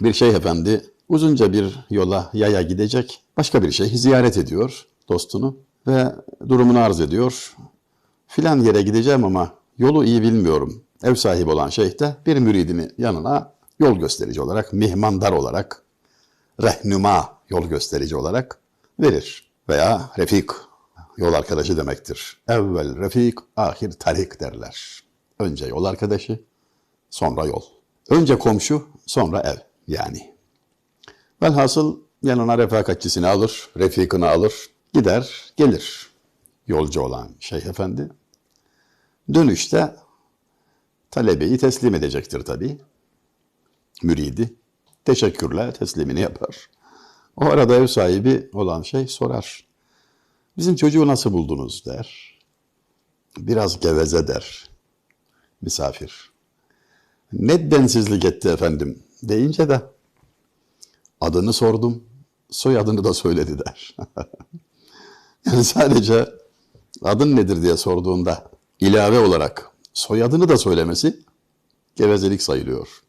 Bir şeyh efendi uzunca bir yola yaya gidecek. Başka bir şeyh ziyaret ediyor dostunu ve durumunu arz ediyor. Filan yere gideceğim ama yolu iyi bilmiyorum. Ev sahibi olan şeyh de bir müridini yanına yol gösterici olarak, mihmandar olarak, rehnuma yol gösterici olarak verir. Veya refik, yol arkadaşı demektir. Evvel refik, ahir tarik derler. Önce yol arkadaşı, sonra yol. Önce komşu, sonra ev yani. Velhasıl yanına refakatçisini alır, refikini alır, gider, gelir yolcu olan şeyh efendi. Dönüşte talebeyi teslim edecektir tabii. Müridi teşekkürle teslimini yapar. O arada ev sahibi olan şey sorar. Bizim çocuğu nasıl buldunuz der. Biraz geveze der. Misafir. Ne densizlik etti efendim deyince de adını sordum, soyadını da söyledi der. yani sadece adın nedir diye sorduğunda ilave olarak soyadını da söylemesi gevezelik sayılıyor.